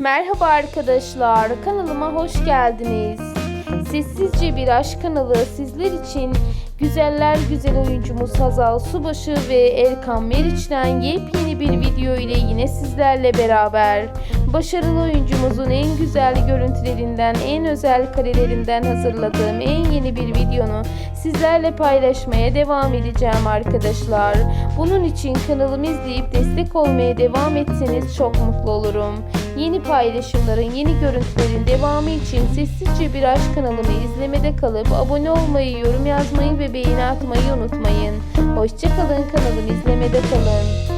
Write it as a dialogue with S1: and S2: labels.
S1: Merhaba arkadaşlar, kanalıma hoş geldiniz. Sessizce Bir Aşk kanalı sizler için güzeller güzel oyuncumuz Hazal Subaşı ve Erkan Meriç'ten yepyeni bir video ile yine sizlerle beraber. Başarılı oyuncumuzun en güzel görüntülerinden, en özel karelerinden hazırladığım en yeni bir videonu sizlerle paylaşmaya devam edeceğim arkadaşlar. Bunun için kanalımı izleyip destek olmaya devam etseniz çok mutlu olurum. Yeni paylaşımların, yeni görüntülerin devamı için sessizce bir aşk kanalımı izlemede kalıp abone olmayı, yorum yazmayı ve beğeni atmayı unutmayın. Hoşçakalın kanalımı izlemede kalın.